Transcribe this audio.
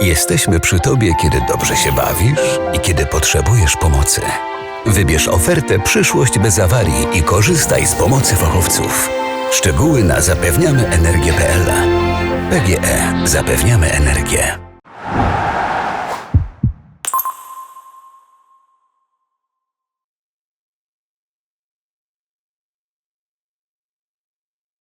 Jesteśmy przy Tobie, kiedy dobrze się bawisz i kiedy potrzebujesz pomocy. Wybierz ofertę Przyszłość bez awarii i korzystaj z pomocy fachowców. Szczegóły na zapewniamyenergię.pl PGE. Zapewniamy energię.